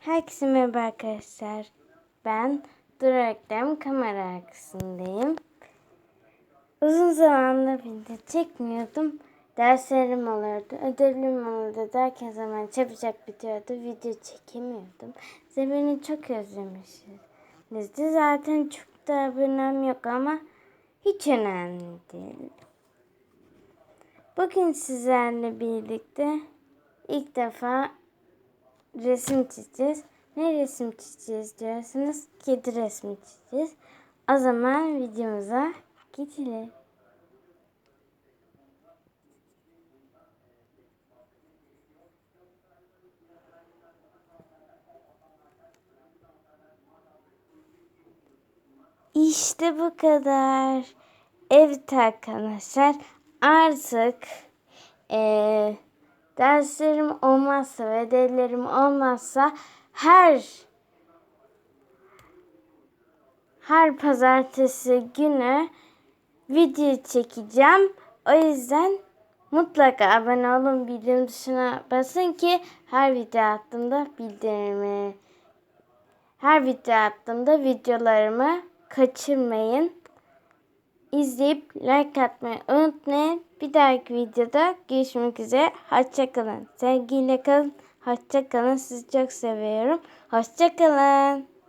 Herkese merhaba arkadaşlar. Ben Durak'tan kamera arkasındayım. Uzun zamandır video çekmiyordum. Derslerim olurdu, ödevlerim olurdu derken zaman çabucak bitiyordu. Video çekemiyordum. Size beni çok özlemişsinizdi. Zaten çok da abonem yok ama hiç önemli değil. Bugün sizlerle birlikte ilk defa resim çizeceğiz. Ne resim çizeceğiz diyorsanız kedi resmi çizeceğiz. O zaman videomuza geçelim. İşte bu kadar. Evet arkadaşlar artık eee derslerim olmazsa ve ödevlerim olmazsa her her pazartesi günü video çekeceğim. O yüzden mutlaka abone olun bildirim tuşuna basın ki her video attığımda bildirimi her video attığımda videolarımı kaçırmayın. İzleyip like atmayı unutmayın. Bir dahaki videoda görüşmek üzere. Hoşçakalın. Sevgiyle kalın. Hoşçakalın. Sizi çok seviyorum. Hoşçakalın.